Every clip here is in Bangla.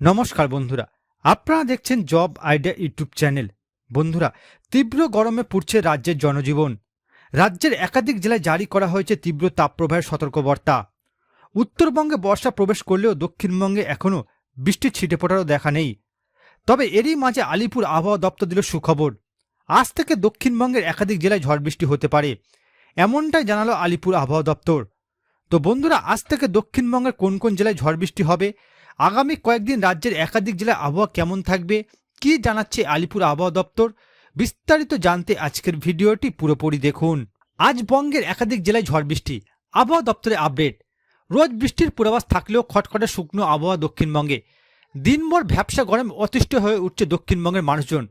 নমস্কার বন্ধুরা, আপনারা দেখছেন জব আইডিয়া ইউটিউব চ্যানেল। বন্ধুরা, তীব্র গরমে পুড়ছে রাজ্যের জনজীবন। রাজ্যের একাধিক জেলায় জারি করা হয়েছে তীব্র তাপপ্রবাহের সতর্কবার্তা। উত্তরবঙ্গে বর্ষা প্রবেশ করলেও দক্ষিণবঙ্গে এখনও বৃষ্টির ছিটে ফোটারও দেখা নেই। তবে এরই মাঝে আলিপুর আবহাওয়া দপ্তর দিল সুখবর। আজ থেকে দক্ষিণবঙ্গের একাধিক জেলায় ঝড় বৃষ্টি হতে পারে, এমনটাই জানালো আলিপুর আবহাওয়া দপ্তর। তো বন্ধুরা, আজ থেকে দক্ষিণবঙ্গের কোন কোন জেলায় ঝড় বৃষ্টি হবে? আগামী কয়েকদিন রাজ্যের একাধিক জেলায় আবহাওয়া কেমন থাকবে? কি জানাচ্ছে আলিপুর আবহাওয়া দপ্তর? বিস্তারিত জানতে আজকের ভিডিওটি পুরোপুরি দেখুন। আজ বঙ্গের একাধিক জেলায় ঝড় বৃষ্টি। আবহাওয়া দপ্তরে আপডেট। রোজ বৃষ্টির পূর্বাভাস থাকলেও খটখটে শুকনো আবহাওয়া দক্ষিণবঙ্গে। দিনভর ভ্যাবসা গরম অতিষ্ঠ হয়ে উঠছে দক্ষিণবঙ্গের মানুষজন।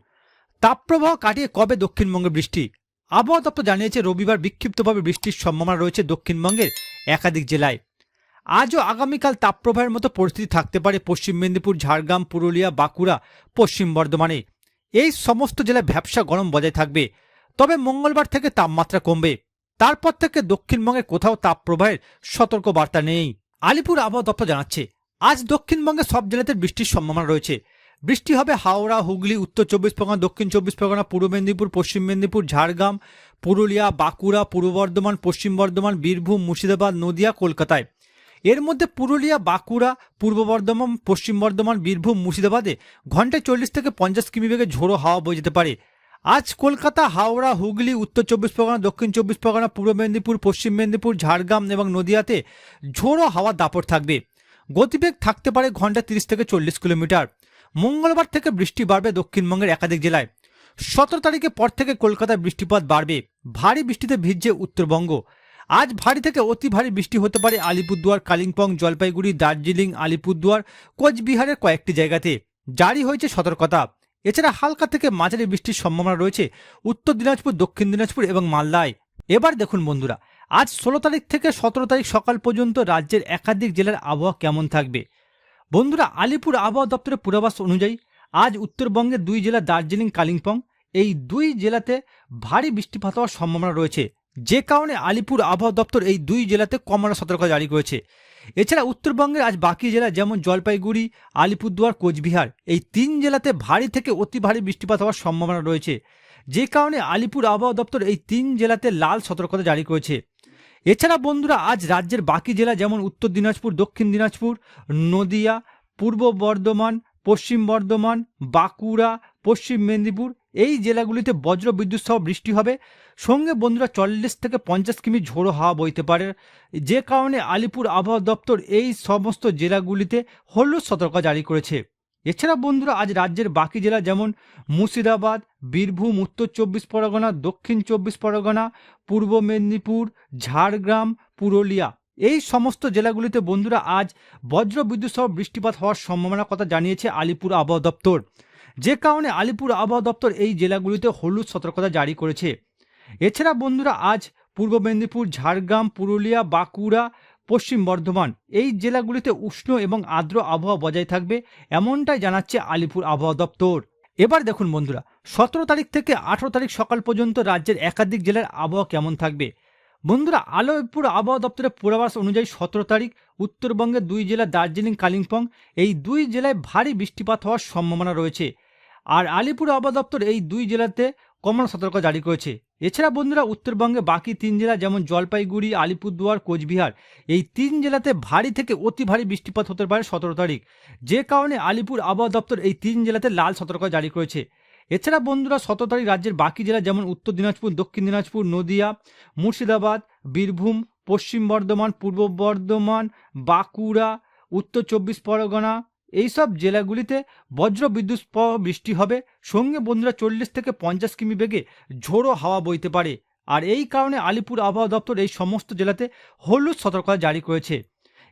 তাপপ্রবাহ কাটিয়ে কবে দক্ষিণবঙ্গে বৃষ্টি? আবহাওয়া দপ্তর জানিয়েছে, রবিবার বিক্ষিপ্তভাবে বৃষ্টির সম্ভাবনা রয়েছে দক্ষিণবঙ্গের একাধিক জেলায়। আজও আগামীকাল তাপপ্রবাহের মতো পরিস্থিতি থাকতে পারে পশ্চিম মেদিনীপুর, ঝাড়গ্রাম, পুরুলিয়া, বাঁকুড়া, পশ্চিম বর্ধমানে। এই সমস্ত জেলায় ভ্যাবসা গরম বজায় থাকবে, তবে মঙ্গলবার থেকে তাপমাত্রা কমবে। তারপর থেকে দক্ষিণবঙ্গের কোথাও তাপপ্রবাহের সতর্ক বার্তা নেই। আলিপুর আবহাওয়া দপ্তর জানাচ্ছে, আজ দক্ষিণবঙ্গে সব জেলাতে বৃষ্টির সম্ভাবনা রয়েছে। বৃষ্টি হবে হাওড়া, হুগলি, উত্তর চব্বিশ পরগনা, দক্ষিণ চব্বিশ পরগনা, পূর্ব মেদিনীপুর, পশ্চিম মেদিনীপুর, ঝাড়গ্রাম, পুরুলিয়া, বাঁকুড়া, পূর্ব বর্ধমান, পশ্চিম বর্ধমান, বীরভূম, মুর্শিদাবাদ, নদিয়া, কলকাতায়। এর মধ্যে পুরুলিয়া, বাঁকুড়া, পূর্ব বর্ধমান, পশ্চিম বর্ধমান, বীরভূম, মুর্শিদাবাদে ঘন্টায় চল্লিশ থেকে পঞ্চাশ কিমি বেগে ঝোড়ো হাওয়া বয়ে যেতে পারে। আজ কলকাতা, হাওড়া, হুগলি, উত্তর চব্বিশ পরগনা, দক্ষিণ চব্বিশ পরগনা, পূর্ব মেদিনীপুর, পশ্চিম মেদিনীপুর, ঝাড়গ্রাম এবং নদিয়াতে ঝোড়ো হাওয়া দাপট থাকবে। গতিবেগ থাকতে পারে ঘণ্টা তিরিশ থেকে চল্লিশ কিলোমিটার। মঙ্গলবার থেকে বৃষ্টি বাড়বে দক্ষিণবঙ্গের একাধিক জেলায়। সতেরো তারিখের পর থেকে কলকাতায় বৃষ্টিপাত বাড়বে। ভারী বৃষ্টিতে ভিজছে উত্তরবঙ্গ। আজ ভারী থেকে অতি ভারী বৃষ্টি হতে পারে আলিপুরদুয়ার, কালিম্পং, জলপাইগুড়ি, দার্জিলিং, আলিপুরদুয়ার, কোচবিহারের কয়েকটি জায়গাতে। জারি হয়েছে সতর্কতা। এছাড়া হালকা থেকে মাঝারি বৃষ্টির সম্ভাবনা রয়েছে উত্তর দিনাজপুর, দক্ষিণ দিনাজপুর এবং মালদায়। এবার দেখুন বন্ধুরা, আজ ষোলো তারিখ থেকে সতেরো তারিখ সকাল পর্যন্ত রাজ্যের একাধিক জেলার আবহাওয়া কেমন থাকবে? বন্ধুরা, আলিপুর আবহাওয়া দপ্তরের পূর্বাভাস অনুযায়ী আজ উত্তরবঙ্গের দুই জেলা দার্জিলিং, কালিম্পং, এই দুই জেলাতে ভারী বৃষ্টিপাত হওয়ার সম্ভাবনা রয়েছে। যে কারণে আলিপুর আবহাওয়া দপ্তর এই দুই জেলাতে কমলা সতর্কতা জারি করেছে। এছাড়া উত্তরবঙ্গের আজ বাকি জেলা যেমন জলপাইগুড়ি, আলিপুরদুয়ার, কোচবিহার, এই তিন জেলাতে ভারী থেকে অতি ভারী বৃষ্টিপাত হওয়ার সম্ভাবনা রয়েছে। যে কারণে আলিপুর আবহাওয়া দপ্তর এই তিন জেলাতে লাল সতর্কতা জারি করেছে। এছাড়া বন্ধুরা, আজ রাজ্যের বাকি জেলা যেমন উত্তর দিনাজপুর, দক্ষিণ দিনাজপুর, নদিয়া, পূর্ব বর্ধমান, পশ্চিম বর্ধমান, বাঁকুড়া, পশ্চিম মেদিনীপুর, এই জেলাগুলিতে বজ্র বিদ্যুৎ সহ বৃষ্টি হবে। সঙ্গে বন্ধুরা, চল্লিশ থেকে পঞ্চাশ কিমি ঝোড়ো হাওয়া বইতে পারে। যে কারণে আলিপুর আবহাওয়া দপ্তর এই সমস্ত জেলাগুলিতে হলুদ সতর্কতা জারি করেছে। এছাড়া বন্ধুরা, আজ রাজ্যের বাকি জেলা যেমন মুর্শিদাবাদ, বীরভূম, উত্তর চব্বিশ পরগনা, দক্ষিণ চব্বিশ পরগনা, পূর্ব মেদিনীপুর, ঝাড়গ্রাম, পুরুলিয়া, এই সমস্ত জেলাগুলিতে বন্ধুরা আজ বজ্র বিদ্যুৎ সহ বৃষ্টিপাত হওয়ার সম্ভাবনার কথা জানিয়েছে আলিপুর আবহাওয়া দপ্তর। যে কারণে আলিপুর আবহাওয়া দপ্তর এই জেলাগুলিতে হলুদ সতর্কতা জারি করেছে। এছাড়া বন্ধুরা, আজ পূর্ব মেদিনীপুর, ঝাড়গ্রাম, পুরুলিয়া, বাঁকুড়া পশ্চিম বর্ধমান। এই জেলাগুলিতে উষ্ণ এবং আর্দ্র আবহাওয়া বজায় থাকবে, এমনটাই জানাচ্ছে আলিপুর আবহাওয়া দপ্তর। এবার দেখুন বন্ধুরা, সতেরো তারিখ থেকে আঠেরো তারিখ সকাল পর্যন্ত রাজ্যের একাধিক জেলার আবহাওয়া কেমন থাকবে? বন্ধুরা, আলিপুর আবহাওয়া দপ্তরের পূর্বাভাস অনুযায়ী সতেরো তারিখ, উত্তরবঙ্গের দুই জেলা দার্জিলিং, কালিম্পং, এই দুই জেলায় ভারী বৃষ্টিপাত হওয়ার সম্ভাবনা রয়েছে। আর আলিপুর আবহাওয়া দপ্তর এই দুই জেলাতে কমন সতর্ক জারি করেছে। এছাড়া বন্ধুরা, উত্তরবঙ্গে বাকি তিন জেলা যেমন জলপাইগুড়ি, আলিপুরদুয়ার, কোচবিহার, এই তিন জেলাতে ভারী থেকে অতি ভারী বৃষ্টিপাত হতে পারে সতেরো তারিখ। যে কারণে আলিপুর আবহাওয়া দপ্তর এই তিন জেলাতে লাল সতর্ক জারি করেছে। এছাড়া বন্ধুরা, সতেরো তারিখ রাজ্যের বাকি জেলা যেমন উত্তর দিনাজপুর, দক্ষিণ দিনাজপুর, নদিয়া, মুর্শিদাবাদ, বীরভূম, পশ্চিম বর্ধমান, পূর্ব বর্ধমান, বাঁকুড়া, উত্তর চব্বিশ পরগনা এইসব জেলাগুলিতে বজ্র বিদ্যুৎ সহ বৃষ্টি হবে। সঙ্গে বন্ধুরা চল্লিশ থেকে পঞ্চাশ কিমি বেগে ঝোড়ো হাওয়া বইতে পারে। আর এই কারণে আলিপুর আবহাওয়া দপ্তর এই সমস্ত জেলাতে হলুদ সতর্কতা জারি করেছে।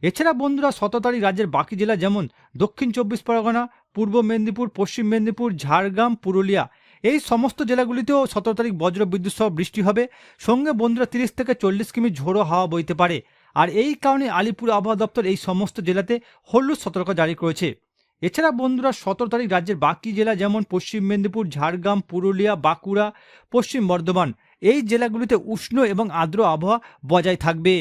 এছাড়া বন্ধুরা সতেরো তারিখ রাজ্যের বাকি জেলা যেমন দক্ষিণ চব্বিশ পরগনা, পূর্ব মেদিনীপুর, পশ্চিম মেদিনীপুর, ঝাড়গ্রাম, পুরুলিয়া, এই সমস্ত জেলাগুলিতেও সতেরো তারিখ বজ্র বিদ্যুৎ সহ বৃষ্টি হবে। সঙ্গে বন্ধুরা তিরিশ থেকে চল্লিশ কিমি ঝোড়ো হাওয়া বইতে পারে। আর এই কারণে আলিপুর আবহাওয়া দপ্তর এই সমস্ত জেলাতে হলুদ সতর্ক জারি করেছে। এছাড়া বন্ধুরা, সতেরো তারিখ রাজ্যের বাকি জেলা যেমন পশ্চিম মেদিনীপুর, ঝাড়গ্রাম, পুরুলিয়া, বাঁকুড়া, পশ্চিম বর্ধমান, এই জেলাগুলিতে উষ্ণ এবং আর্দ্র আবহাওয়া বজায় থাকবে।